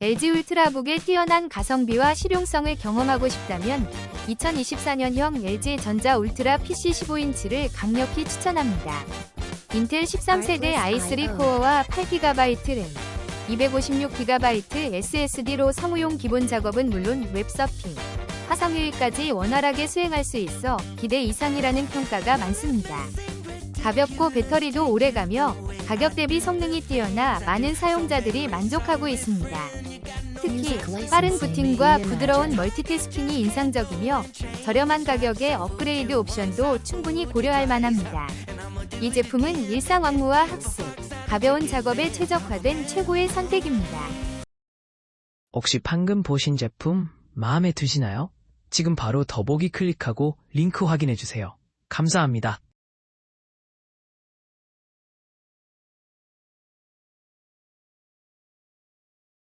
LG 울트라북의 뛰어난 가성비와 실용성을 경험하고 싶다면 2024년형 LG 전자 울트라 PC 15인치를 강력히 추천합니다. 인텔 13세대 i3 코어와 8GB 램, 256GB SSD로 사무용 기본 작업은 물론 웹서핑, 화상회의까지 원활하게 수행할 수 있어 기대 이상이라는 평가가 많습니다. 가볍고 배터리도 오래가며 가격 대비 성능이 뛰어나 많은 사용자들이 만족하고 있습니다. 특히 빠른 부팅과 부드러운 멀티태스킹이 인상적이며 저렴한 가격에 업그레이드 옵션도 충분히 고려할 만합니다. 이 제품은 일상 업무와 학습, 가벼운 작업에 최적화된 최고의 선택입니다. 혹시 방금 보신 제품 마음에 드시나요? 지금 바로 더보기 클릭하고 링크 확인해주세요. 감사합니다.